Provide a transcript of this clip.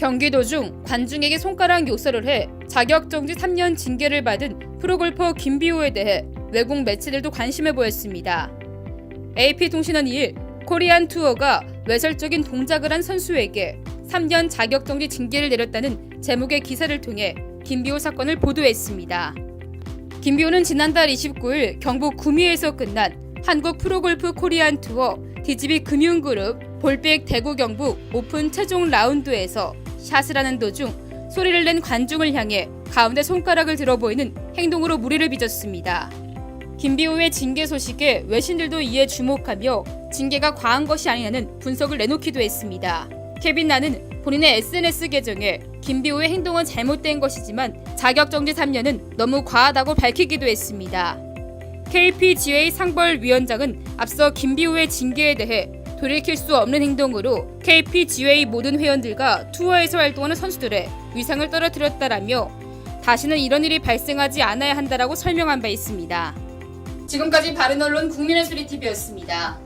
경기도 중 관중에게 손가락 욕설을 해 자격정지 3년 징계를 받은 프로골퍼 김비호에 대해 외국 매체들도 관심을 보였습니다. AP통신은 2일 코리안 투어가 외설적인 동작을 한 선수에게 3년 자격정지 징계를 내렸다는 제목의 기사를 통해 김비호 사건을 보도했습니다. 김비호는 지난달 29일 경북 구미에서 끝난 한국 프로골프 코리안 투어 DGB 금융그룹 볼백 대구 경북 오픈 최종 라운드에서 샷을 하는 도중 소리를 낸 관중을 향해 가운데 손가락을 들어 보이는 행동으로 무리를 빚었습니다. 김비호의 징계 소식에 외신들도 이에 주목하며 징계가 과한 것이 아니냐는 분석을 내놓기도 했습니다. 케빈 나는 본인의 SNS 계정에 김비호의 행동은 잘못된 것이지만 자격정지 3년은 너무 과하다고 밝히기도 했습니다. KPGA 상벌위원장은 앞서 김비호의 징계에 대해 돌이킬 수 없는 행동으로 KPGA 모든 회원들과 투어에서 활동하는 선수들의 위상을 떨어뜨렸다라며 다시는 이런 일이 발생하지 않아야 한다라고 설명한 바 있습니다. 지금까지 바른 언론 국민의 소리 TV였습니다.